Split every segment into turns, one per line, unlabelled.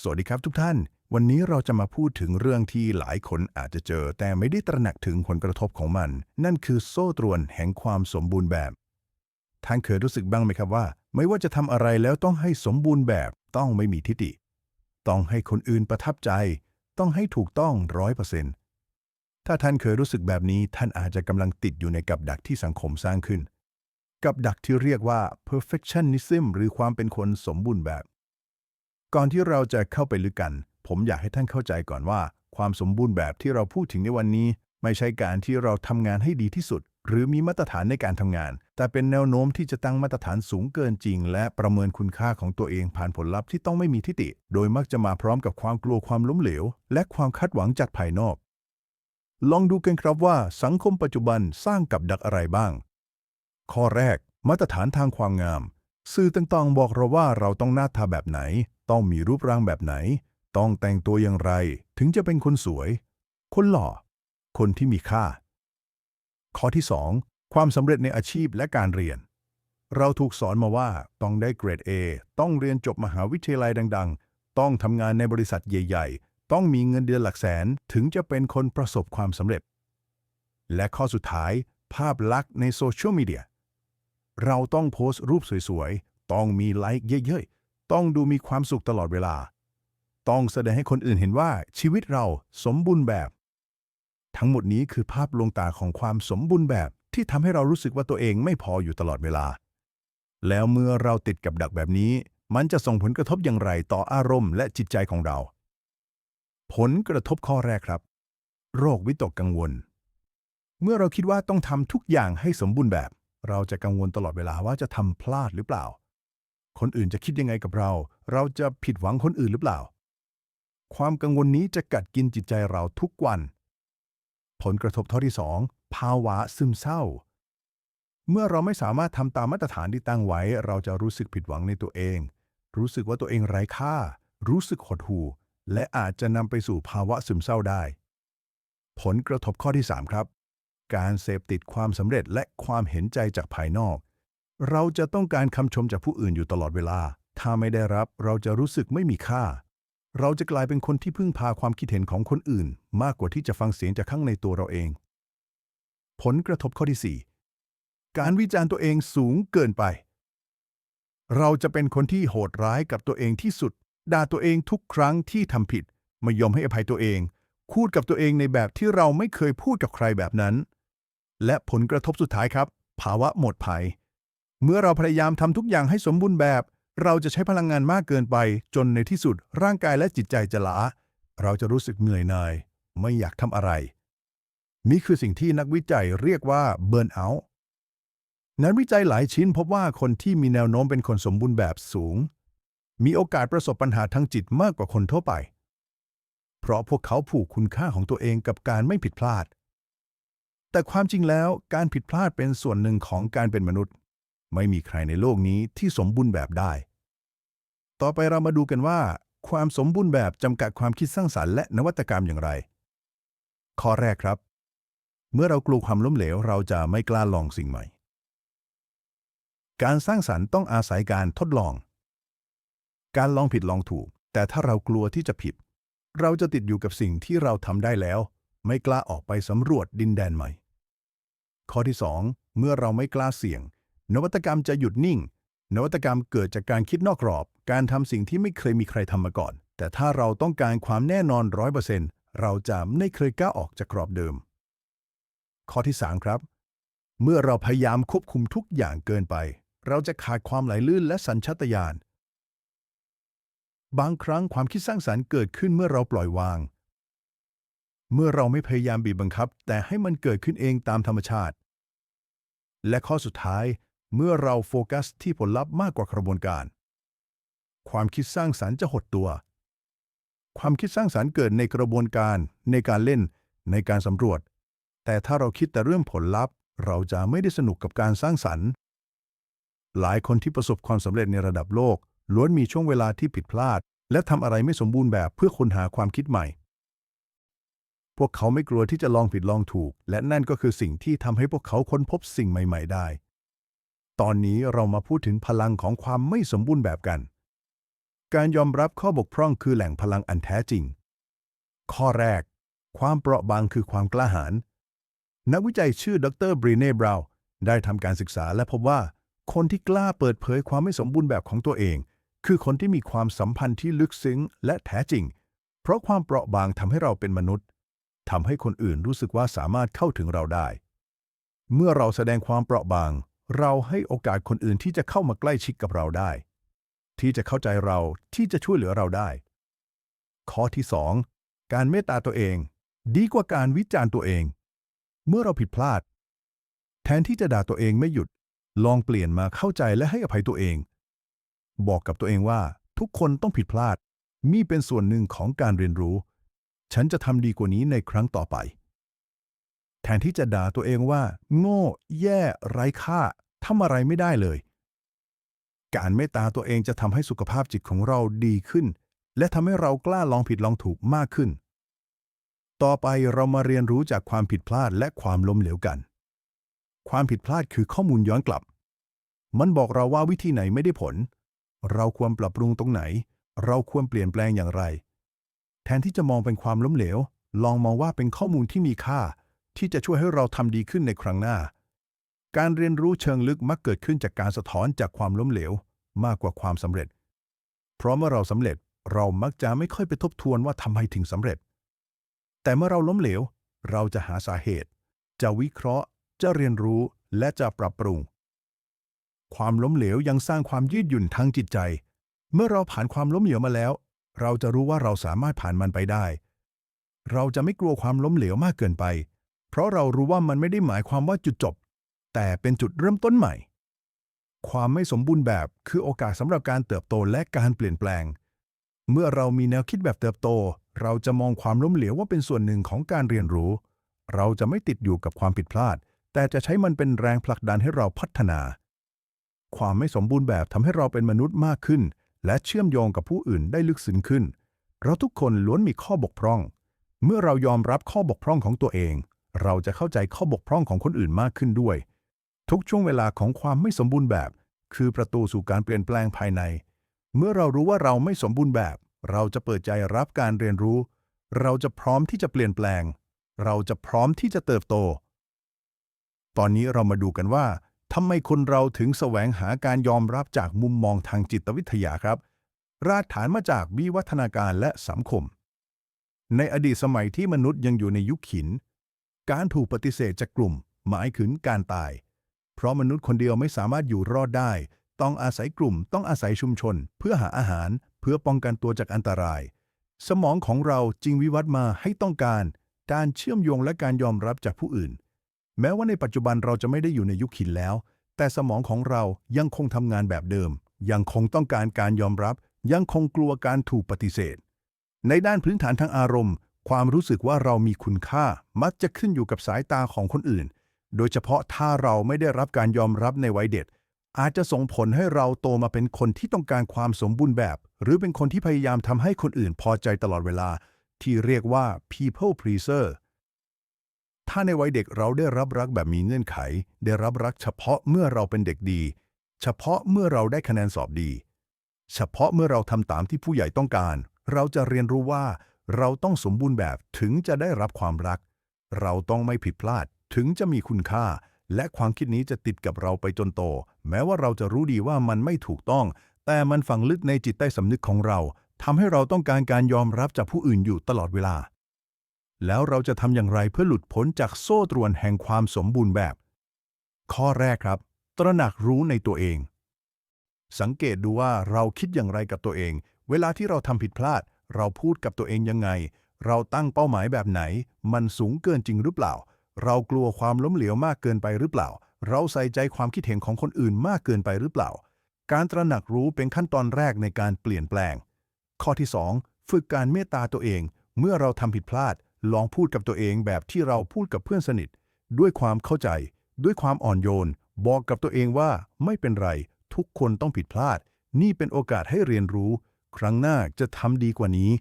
สวัสดีครับทุกท่าน วันนี้เราจะมาพูดถึงเรื่องที่หลายคนอาจจะเจอ แต่ไม่ได้ตระหนักถึงผลกระทบของมัน นั่นคือโซ่ตรวนแห่งความสมบูรณ์แบบ ท่านเคยรู้สึกบ้างไหมครับว่า ไม่ว่าจะทำอะไรแล้วต้องให้สมบูรณ์แบบ ต้องไม่มีทิฏฐิต้องให้คนอื่นประทับใจ ต้องให้ถูกต้องร้อยเปอร์เซ็นต์ถ้าท่านเคยรู้สึกแบบนี้ ท่านอาจจะกำลังติดอยู่ในกับดักที่สังคมสร้างขึ้น กับดักที่เรียกว่า perfectionism หรือความเป็นคนสมบูรณ์แบบ ก่อนที่เราจะเข้าไปลึกกัน ผมอยากให้ท่านเข้าใจก่อนว่า ความสมบูรณ์แบบที่เราพูดถึงในวันนี้ ไม่ใช่การที่เราทำงานให้ดีที่สุด หรือมีมาตรฐานในการทำงาน แต่เป็นแนวโน้มที่จะตั้งมาตรฐานสูงเกินจริง และประเมินคุณค่าของตัวเองผ่านผลลัพธ์ที่ต้องไม่มีทิฏฐิโดยมักจะมาพร้อมกับความกลัวความล้มเหลว และความคาดหวังจากภายนอก ลองดูกันครับว่าสังคมปัจจุบันสร้างกับดักอะไรบ้าง ข้อแรก มาตรฐานทางความงาม สื่อต่างๆบอกเราว่าเราต้องหน้าตาแบบไหน ต้องมีรูปร่างแบบไหน ต้องแต่งตัวอย่างไร ถึงจะเป็นคนสวย คนหล่อ คนที่มีค่า ข้อที่ 2 ความสำเร็จในอาชีพและการเรียน เราถูกสอนมาว่าต้องได้เกรด A ต้องเรียนจบมหาวิทยาลัยดัง ๆ ต้องทำงานในบริษัทใหญ่ ๆ ต้องมีเงินเดือนหลักแสนถึงจะเป็นคนประสบความสำเร็จ และข้อสุดท้าย ภาพลักษณ์ในโซเชียลมีเดียเราต้องโพสต์รูปสวยๆ ต้องมีไลค์เยอะๆ ต้องดูมีความสุขตลอดเวลา ต้องแสดงให้คนอื่นเห็นว่าชีวิตเราสมบูรณ์แบบ ทั้งหมดนี้คือภาพลวงตาของความสมบูรณ์แบบที่ทำให้เรารู้สึกว่าตัวเองไม่พออยู่ตลอดเวลา แล้วเมื่อเราติดกับดักแบบนี้ มันจะส่งผลกระทบอย่างไรต่ออารมณ์และจิตใจของเรา ผลกระทบข้อแรกครับ โรควิตกกังวล เมื่อเราคิดว่าต้องทำทุกอย่างให้สมบูรณ์แบบ เราจะกังวลตลอดเวลาว่าจะทำพลาดหรือเปล่า คนอื่นจะคิดยังไงกับเรา เราจะผิดหวังคนอื่นหรือเปล่า ความกังวลนี้จะกัดกินจิตใจเราทุกวัน ผลกระทบข้อที่2ภาวะซึมเศร้า เมื่อเราไม่สามารถทำตามมาตรฐานที่ตั้งไว้ เราจะรู้สึกผิดหวังในตัวเอง รู้สึกว่าตัวเองไร้ค่า รู้สึกหดหู่ และอาจจะนำไปสู่ภาวะซึมเศร้าได้ ผลกระทบข้อที่ 3 ครับ การเสพติดความสำเร็จและความเห็นใจจากภายนอก เราจะต้องการคำชมจากผู้อื่นอยู่ตลอดเวลา ถ้าไม่ได้รับเราจะรู้สึกไม่มีค่า เราจะกลายเป็นคนที่พึ่งพาความคิดเห็นของคนอื่น มากกว่าที่จะฟังเสียงจากข้างในตัวเราเอง ผลกระทบข้อที่ 4 การวิจารณ์ตัวเองสูงเกินไป เราจะเป็นคนที่โหดร้ายกับตัวเองที่สุด ด่าตัวเองทุกครั้งที่ทำผิด ไม่ยอมให้อภัยตัวเอง พูดกับตัวเองในแบบที่เราไม่เคยพูดกับใครแบบนั้น และผลกระทบสุดท้ายครับ ภาวะหมดภัย เมื่อเราพยายามทำทุกอย่างให้สมบูรณ์แบบ เราจะใช้พลังงานมากเกินไป จนในที่สุดร่างกายและจิตใจจะล้า เราจะรู้สึกเหนื่อยหน่าย ไม่อยากทำอะไร นี่คือสิ่งที่นักวิจัยเรียกว่าเบิร์นเอาท์งานวิจัยหลายชิ้นพบว่าคนที่มีแนวโน้มเป็นคนสมบูรณ์แบบสูง มีโอกาสประสบปัญหาทางจิตมากกว่าคนทั่วไป เพราะพวกเขาผูกคุณค่าของตัวเองกับการไม่ผิดพลาด แต่ความจริงแล้วการผิดพลาดเป็นส่วนหนึ่งของการเป็นมนุษย์ ไม่มีใครในโลกนี้ที่สมบูรณ์แบบได้ ต่อไปเรามาดูกันว่า ความสมบูรณ์แบบจำกัดความคิดสร้างสรรค์และนวัตกรรมอย่างไร ข้อแรกครับ เมื่อเรากลัวความล้มเหลวเราจะไม่กล้าลองสิ่งใหม่ การสร้างสรรค์ต้องอาศัยการทดลอง การลองผิดลองถูก แต่ถ้าเรากลัวที่จะผิด เราจะติดอยู่กับสิ่งที่เราทำได้แล้ว ไม่กล้าออกไปสำรวจดินแดนใหม่ ข้อที่ 2 เมื่อเราไม่กล้าเสี่ยง นวัตกรรมจะหยุดนิ่ง นวัตกรรมเกิดจากการคิดนอกกรอบ การทำสิ่งที่ไม่เคยมีใครทำมาก่อน แต่ถ้าเราต้องการความแน่นอนร้อยเปอร์เซ็นต์เราจะไม่เคยกล้าออกจากกรอบเดิม ข้อที่ 3 ครับ เมื่อเราพยายามควบคุมทุกอย่างเกินไป เราจะขาดความไหลลื่นและสัญชาตญาณบางครั้งความคิดสร้างสรรค์เกิดขึ้นเมื่อเราปล่อยวาง เมื่อเราไม่พยายามบีบบังคับ แต่ให้มันเกิดขึ้นเองตามธรรมชาติ และข้อสุดท้าย เมื่อเราโฟกัสที่ผลลัพธ์มากกว่ากระบวนการ ความคิดสร้างสรรค์จะหดตัว ความคิดสร้างสรรค์เกิดในกระบวนการในการเล่นในการสำรวจ แต่ถ้าเราคิดแต่เรื่องผลลัพธ์ เราจะไม่ได้สนุกกับการสร้างสรรค์ หลายคนที่ประสบความสำเร็จในระดับโลก ล้วนมีช่วงเวลาที่ผิดพลาด และทำอะไรไม่สมบูรณ์แบบเพื่อค้นหาความคิดใหม่ พวกเขาไม่กลัวที่จะลองผิดลองถูก และนั่นก็คือสิ่งที่ทำให้พวกเขาค้นพบสิ่งใหม่ ๆ ได้ ตอนนี้เรามาพูดถึงพลังของความไม่สมบูรณ์แบบกัน การยอมรับข้อบกพร่องคือแหล่งพลังอันแท้จริง ข้อแรก ความเปราะบางคือความกล้าหาญ นักวิจัยชื่อดรบรีเน่บราวน์ได้ทำการศึกษาและพบว่า คนที่กล้าเปิดเผยความไม่สมบูรณ์แบบของตัวเอง คือคนที่มีความสัมพันธ์ที่ลึกซึ้งและแท้จริง เพราะความเปราะบางทำให้เราเป็นมนุษย์ทำให้คนอื่นรู้สึกว่าสามารถเข้าถึงเราได้ เมื่อเราแสดงความเปราะบาง เราให้โอกาสคนอื่นที่จะเข้ามาใกล้ชิดกับเราได้ ที่จะเข้าใจเราที่จะช่วยเหลือเราได้ ข้อที่ 2 การเมตตาตัวเอง ดีกว่าการวิจารณ์ตัวเอง เมื่อเราผิดพลาด แทนที่จะด่าตัวเองไม่หยุด ลองเปลี่ยนมาเข้าใจและให้อภัยตัวเอง บอกกับตัวเองว่าทุกคนต้องผิดพลาด มีเป็นส่วนหนึ่งของการเรียนรู้ ฉันจะทำดีกว่านี้ในครั้งต่อไป แทนที่จะด่าตัวเองว่า โง่ แย่ไร้ค่าทำอะไรไม่ได้เลย การเมตตาตัวเองจะทำให้สุขภาพจิตของเราดีขึ้น และทำให้เรากล้าลองผิดลองถูกมากขึ้น ต่อไปเรามาเรียนรู้จากความผิดพลาดและความล้มเหลวกัน ความผิดพลาดคือข้อมูลย้อนกลับ มันบอกเราว่าวิธีไหนไม่ได้ผล เราควรปรับปรุงตรงไหน เราควรเปลี่ยนแปลงอย่างไร แทนที่จะมองเป็นความล้มเหลว ลองมองว่าเป็นข้อมูลที่มีค่า ที่จะช่วยให้เราทำดีขึ้นในครั้งหน้า การเรียนรู้เชิงลึกมักเกิดขึ้นจากการสะท้อนจากความล้มเหลว มากกว่าความสำเร็จ เพราะเมื่อเราสำเร็จเรามักจะไม่ค่อยไปทบทวนว่าทำไมถึงสำเร็จ แต่เมื่อเราล้มเหลว เราจะหาสาเหตุ จะวิเคราะห์ จะเรียนรู้และจะปรับปรุง ความล้มเหลวยังสร้างความยืดหยุ่นทางจิตใจ เมื่อเราผ่านความล้มเหลวมาแล้ว เราจะรู้ว่าเราสามารถผ่านมันไปได้ เราจะไม่กลัวความล้มเหลวมากเกินไป เพราะเรารู้ว่ามันไม่ได้หมายความว่าจุดจบ แต่เป็นจุดเริ่มต้นใหม่ ความไม่สมบูรณ์แบบคือโอกาสสำหรับการเติบโตและการเปลี่ยนแปลง เมื่อเรามีแนวคิดแบบเติบโต เราจะมองความล้มเหลวว่าเป็นส่วนหนึ่งของการเรียนรู้ เราจะไม่ติดอยู่กับความผิดพลาด แต่จะใช้มันเป็นแรงผลักดันให้เราพัฒนา ความไม่สมบูรณ์แบบทำให้เราเป็นมนุษย์มากขึ้น และเชื่อมโยงกับผู้อื่นได้ลึกซึ้งขึ้น เราทุกคนล้วนมีข้อบกพร่อง เมื่อเรายอมรับข้อบกพร่องของตัวเอง เราจะเข้าใจข้อบกพร่องของคนอื่นมากขึ้นด้วย ทุกช่วงเวลาของความไม่สมบูรณ์แบบ คือประตูสู่การเปลี่ยนแปลงภายใน เมื่อเรารู้ว่าเราไม่สมบูรณ์แบบ เราจะเปิดใจรับการเรียนรู้ เราจะพร้อมที่จะเปลี่ยนแปลง เราจะพร้อมที่จะเติบโต ตอนนี้เรามาดูกันว่าทำไมคนเราถึงแสวงหาการยอมรับจากมุมมองทางจิตวิทยาครับ รากฐานมาจากวิวัฒนาการและสังคม ในอดีตสมัยที่มนุษย์ยังอยู่ในยุคหิน การถูกปฏิเสธจากกลุ่ม หมายถึงการตาย เพราะมนุษย์คนเดียวไม่สามารถอยู่รอดได้ ต้องอาศัยกลุ่ม ต้องอาศัยชุมชน เพื่อหาอาหาร เพื่อป้องกันตัวจากอันตราย สมองของเราจึงวิวัฒน์มาให้ต้องการ การเชื่อมโยงและการยอมรับจากผู้อื่น แม้ว่าในปัจจุบันเราจะไม่ได้อยู่ในยุคหินแล้ว แต่สมองของเรายังคงทำงานแบบเดิม ยังคงต้องการการยอมรับ ยังคงกลัวการถูกปฏิเสธ ในด้านพื้นฐานทางอารมณ์ ความรู้สึกว่าเรามีคุณค่ามักจะขึ้นอยู่กับสายตาของคนอื่น โดยเฉพาะถ้าเราไม่ได้รับการยอมรับในวัยเด็ก อาจจะส่งผลให้เราโตมาเป็นคนที่ต้องการความสมบูรณ์แบบ หรือเป็นคนที่พยายามทำให้คนอื่นพอใจตลอดเวลา ที่เรียกว่า people pleaser ถ้าในวัยเด็กเราได้รับรักแบบมีเงื่อนไข ได้รับรักเฉพาะเมื่อเราเป็นเด็กดี เฉพาะเมื่อเราได้คะแนนสอบดี เฉพาะเมื่อเราทำตามที่ผู้ใหญ่ต้องการ เราจะเรียนรู้ว่า เราต้องสมบูรณ์แบบถึงจะได้รับความรัก เราต้องไม่ผิดพลาดถึงจะมีคุณค่า และความคิดนี้จะติดกับเราไปจนโต แม้ว่าเราจะรู้ดีว่ามันไม่ถูกต้อง แต่มันฝังลึกในจิตใต้สำนึกของเราทำให้เราต้องการการยอมรับจากผู้อื่นอยู่ตลอดเวลา แล้วเราจะทำอย่างไรเพื่อหลุดพ้นจากโซ่ตรวนแห่งความสมบูรณ์แบบ ข้อแรกครับ ตระหนักรู้ในตัวเอง สังเกตดูว่าเราคิดอย่างไรกับตัวเอง เวลาที่เราทำผิดพลาด เราพูดกับตัวเองยังไง เราตั้งเป้าหมายแบบไหน มันสูงเกินจริงหรือเปล่า เรากลัวความล้มเหลวมากเกินไปหรือเปล่า เราใส่ใจความคิดเห็นของคนอื่นมากเกินไปหรือเปล่า การตระหนักรู้เป็นขั้นตอนแรกในการเปลี่ยนแปลง ข้อที่ 2 ฝึกการเมตตาตัวเอง เมื่อเราทำผิดพลาด ลองพูดกับตัวเองแบบที่เราพูดกับเพื่อนสนิท ด้วยความเข้าใจ ด้วยความอ่อนโยน บอกกับตัวเองว่าไม่เป็นไร ทุกคนต้องผิดพลาด นี่เป็นโอกาสให้เรียนรู้ ครั้งหน้าจะทำดีกว่านี้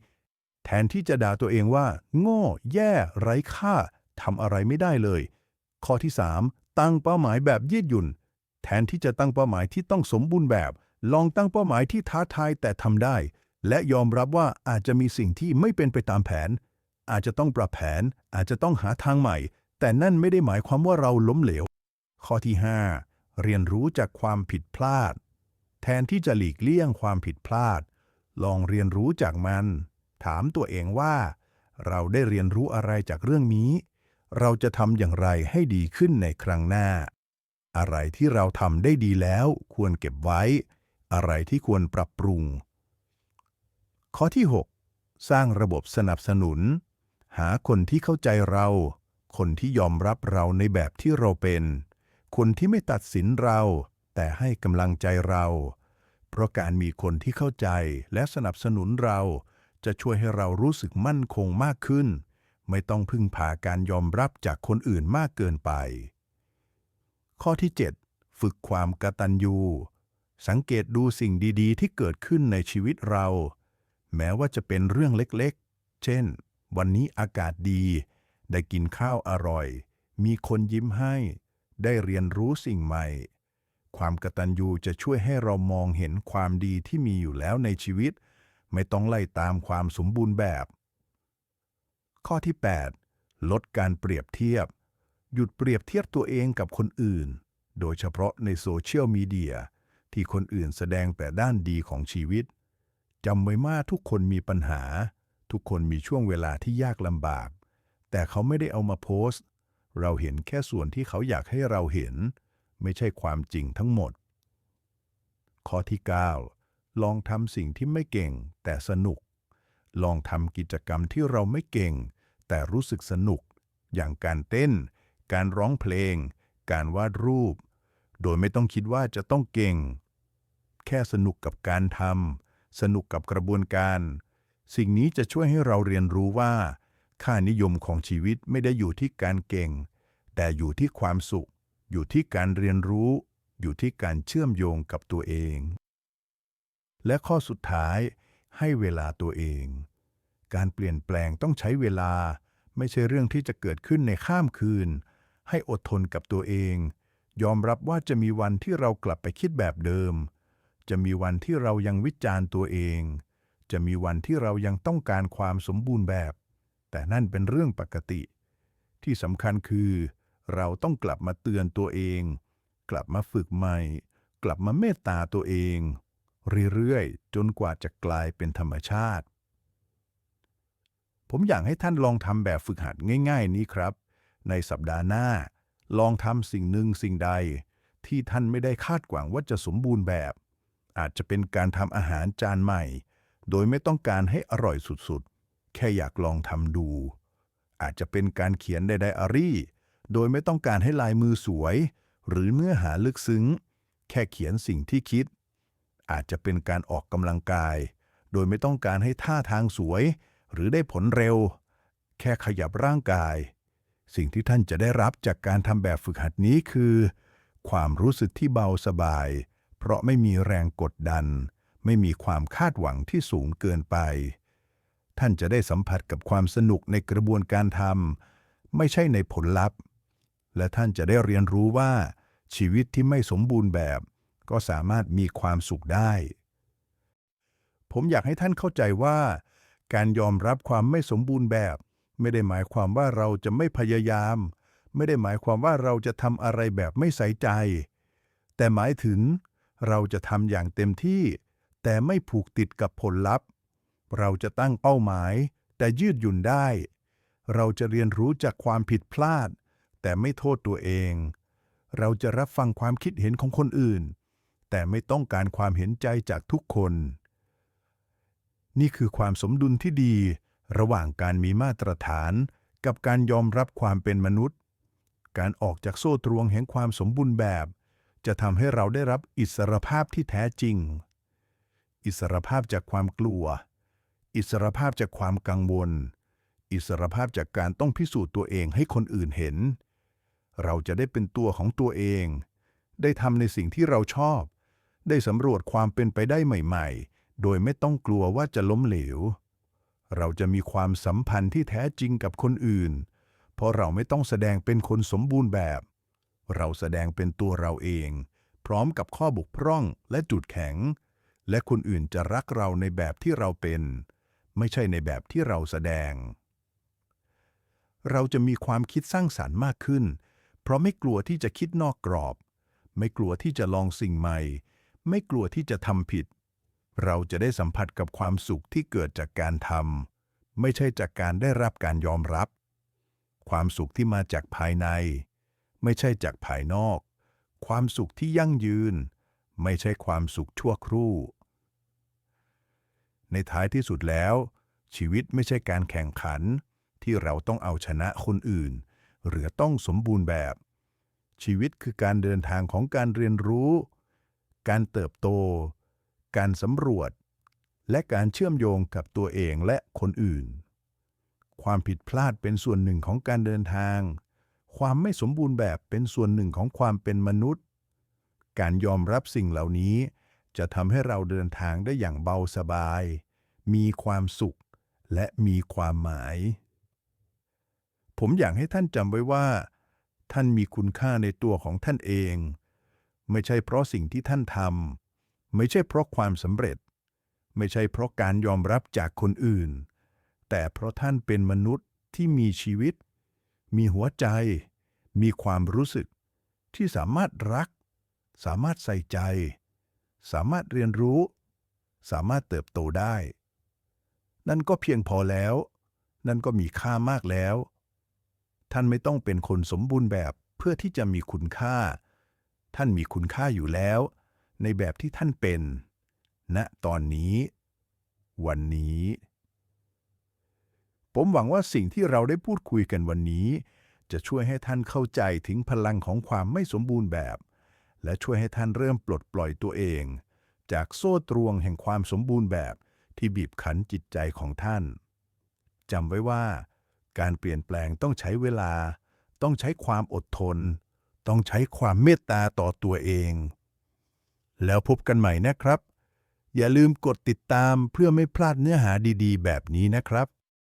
แทนที่จะด่าตัวเองว่า โง่ แย่ ไร้ค่าทำอะไรไม่ได้เลย ข้อที่ 3 ตั้งเป้าหมายแบบยืดหยุ่น แทนที่จะตั้งเป้าหมายที่ต้องสมบูรณ์แบบ ลองตั้งเป้าหมายที่ท้าทายแต่ทำได้ และยอมรับว่าอาจจะมีสิ่งที่ไม่เป็นไปตามแผน อาจจะต้องปรับแผน อาจจะต้องหาทางใหม่ แต่นั่นไม่ได้หมายความว่าเราล้มเหลว ข้อที่ 5 เรียนรู้จากความผิดพลาด แทนที่จะหลีกเลี่ยงความผิดพลาด ลองเรียนรู้จากมัน ถามตัวเองว่า เราได้เรียนรู้อะไรจากเรื่องนี้ เราจะทำอย่างไรให้ดีขึ้นในครั้งหน้า อะไรที่เราทำได้ดีแล้วควรเก็บไว้ อะไรที่ควรปรับปรุง ข้อที่ 6 สร้างระบบสนับสนุน หาคนที่เข้าใจเรา คนที่ยอมรับเราในแบบที่เราเป็น คนที่ไม่ตัดสินเรา แต่ให้กำลังใจเรา เพราะการมีคนที่เข้าใจและสนับสนุนเรา จะช่วยให้เรารู้สึกมั่นคงมากขึ้น ไม่ต้องพึ่งพาการยอมรับจากคนอื่นมากเกินไป ข้อที่ 7 ฝึกความกตัญญูสังเกตดูสิ่งดีๆ ที่เกิดขึ้นในชีวิตเรา แม้ว่าจะเป็นเรื่องเล็กๆ เช่น วันนี้อากาศดี ได้กินข้าวอร่อย มีคนยิ้มให้ ได้เรียนรู้สิ่งใหม่ ความกตัญญูจะช่วยให้เรามองเห็นความดีที่มีอยู่แล้วในชีวิต ไม่ต้องไล่ตามความสมบูรณ์แบบ ข้อที่ 8 ลดการเปรียบเทียบ หยุดเปรียบเทียบตัวเองกับคนอื่น โดยเฉพาะในโซเชียลมีเดียที่คนอื่นแสดงแต่ด้านดีของชีวิตจำไว้ว่าทุกคนมีปัญหา ทุกคนมีช่วงเวลาที่ยากลำบาก แต่เขาไม่ได้เอามาโพสต์ เราเห็นแค่ส่วนที่เขาอยากให้เราเห็น ไม่ใช่ความจริงทั้งหมด ข้อที่ 9 ลองทำสิ่งที่ไม่เก่ง แต่สนุก ลองทำกิจกรรมที่เราไม่เก่ง แต่รู้สึกสนุก อย่างการเต้น การร้องเพลง การวาดรูป โดยไม่ต้องคิดว่าจะต้องเก่ง แค่สนุกกับการทำสนุกกับกระบวนการ สิ่งนี้จะช่วยให้เราเรียนรู้ว่า ค่านิยมของชีวิตไม่ได้อยู่ที่การเก่ง แต่อยู่ที่ความสุข อยู่ที่การเรียนรู้ อยู่ที่การเชื่อมโยงกับตัวเอง และข้อสุดท้ายให้เวลาตัวเอง การเปลี่ยนแปลงต้องใช้เวลา ไม่ใช่เรื่องที่จะเกิดขึ้นในข้ามคืน ให้อดทนกับตัวเอง ยอมรับว่าจะมีวันที่เรากลับไปคิดแบบเดิม จะมีวันที่เรายังวิจารณ์ตัวเอง จะมีวันที่เรายังต้องการความสมบูรณ์แบบ แต่นั่นเป็นเรื่องปกติ ที่สำคัญคือ เราต้องกลับมาเตือนตัวเอง กลับมาฝึกใหม่ กลับมาเมตตาตัวเอง เรื่อยๆ จนกว่าจะกลายเป็นธรรมชาติ ผมอยากให้ท่านลองทำแบบฝึกหัดง่าย ๆ นี้ครับ ในสัปดาห์หน้า ลองทำสิ่งหนึ่งสิ่งใด ที่ท่านไม่ได้คาดหวังว่าจะสมบูรณ์แบบ อาจจะเป็นการทำอาหารจานใหม่ โดยไม่ต้องการให้อร่อยสุดๆ แค่อยากลองทำดู อาจจะเป็นการเขียนในไดอารี่ โดยไม่ต้องการให้ลายมือสวย หรือเนื้อหาลึกซึ้ง แค่เขียนสิ่งที่คิด อาจจะเป็นการออกกำลังกาย โดยไม่ต้องการให้ท่าทางสวย หรือได้ผลเร็ว แค่ขยับร่างกาย สิ่งที่ท่านจะได้รับจากการทำแบบฝึกหัดนี้คือ ความรู้สึกที่เบาสบาย เพราะไม่มีแรงกดดัน ไม่มีความคาดหวังที่สูงเกินไป ท่านจะได้สัมผัสกับความสนุกในกระบวนการทำไม่ใช่ในผลลัพธ์ และท่านจะได้เรียนรู้ว่า ชีวิตที่ไม่สมบูรณ์แบบ ก็สามารถมีความสุขได้ ผมอยากให้ท่านเข้าใจว่า การยอมรับความไม่สมบูรณ์แบบ ไม่ได้หมายความว่าเราจะไม่พยายาม ไม่ได้หมายความว่าเราจะทำอะไรแบบไม่ใส่ใจ แต่หมายถึง เราจะทำอย่างเต็มที่ แต่ไม่ผูกติดกับผลลัพธ์ เราจะตั้งเป้าหมาย แต่ยืดหยุ่นได้ เราจะเรียนรู้จากความผิดพลาด แต่ไม่โทษตัวเอง เราจะรับฟังความคิดเห็นของคนอื่น แต่ไม่ต้องการความเห็นใจจากทุกคน นี่คือความสมดุลที่ดี ระหว่างการมีมาตรฐาน กับการยอมรับความเป็นมนุษย์ การออกจากโซ่ตรวงแห่งความสมบูรณ์แบบ จะทำให้เราได้รับอิสรภาพที่แท้จริง อิสรภาพจากความกลัว อิสรภาพจากความกังวลอิสรภาพจากการต้องพิสูจน์ตัวเองให้คนอื่นเห็น เราจะได้เป็นตัวของตัวเอง ได้ทำในสิ่งที่เราชอบ ได้สำรวจความเป็นไปได้ใหม่ ๆ โดยไม่ต้องกลัวว่าจะล้มเหลว เราจะมีความสัมพันธ์ที่แท้จริงกับคนอื่น เพราะเราไม่ต้องแสดงเป็นคนสมบูรณ์แบบ เราแสดงเป็นตัวเราเอง พร้อมกับข้อบกพร่องและจุดแข็ง และคนอื่นจะรักเราในแบบที่เราเป็น ไม่ใช่ในแบบที่เราแสดง เราจะมีความคิดสร้างสรรค์มากขึ้น เพราะไม่กลัวที่จะคิดนอกกรอบ ไม่กลัวที่จะลองสิ่งใหม่ ไม่กลัวที่จะทำผิด เราจะได้สัมผัสกับความสุขที่เกิดจากการทำไม่ใช่จากการได้รับการยอมรับ ความสุขที่มาจากภายใน ไม่ใช่จากภายนอก ความสุขที่ยั่งยืน ไม่ใช่ความสุขชั่วครู่ ในท้ายที่สุดแล้ว ชีวิตไม่ใช่การแข่งขันที่เราต้องเอาชนะคนอื่น หรือต้องสมบูรณ์แบบ ชีวิตคือการเดินทางของการเรียนรู้ การเติบโต การสำรวจ และการเชื่อมโยงกับตัวเองและคนอื่น ความผิดพลาดเป็นส่วนหนึ่งของการเดินทาง ความไม่สมบูรณ์แบบเป็นส่วนหนึ่งของความเป็นมนุษย์ การยอมรับสิ่งเหล่านี้จะทำให้เราเดินทางได้อย่างเบาสบาย มีความสุข และมีความหมาย ผมอยากให้ท่านจำไว้ว่า ท่านมีคุณค่าในตัวของท่านเอง ไม่ใช่เพราะสิ่งที่ท่านทำไม่ใช่เพราะความสำเร็จ ไม่ใช่เพราะการยอมรับจากคนอื่น แต่เพราะท่านเป็นมนุษย์ที่มีชีวิต มีหัวใจ มีความรู้สึก ที่สามารถรัก สามารถใส่ใจ สามารถเรียนรู้ สามารถเติบโตได้ นั่นก็เพียงพอแล้ว นั่นก็มีค่ามากแล้ว ท่านไม่ต้องเป็นคนสมบูรณ์แบบเพื่อที่จะมีคุณค่า ท่านมีคุณค่าอยู่แล้ว ในแบบที่ท่านเป็นณตอนนี้ วันนี้ ผมหวังว่าสิ่งที่เราได้พูดคุยกันวันนี้ จะช่วยให้ท่านเข้าใจถึงพลังของความไม่สมบูรณ์แบบ และช่วยให้ท่านเริ่มปลดปล่อยตัวเอง จากโซ่ตรวงแห่งความสมบูรณ์แบบที่บีบคั้นจิตใจของท่านจำไว้ว่า การเปลี่ยนแปลงต้องใช้เวลา ต้องใช้ความอดทน ต้องใช้ความเมตตาต่อตัวเอง แล้วพบกันใหม่นะครับ อย่าลืมกดติดตามเพื่อไม่พลาดเนื้อหาดีๆ แบบนี้นะครับ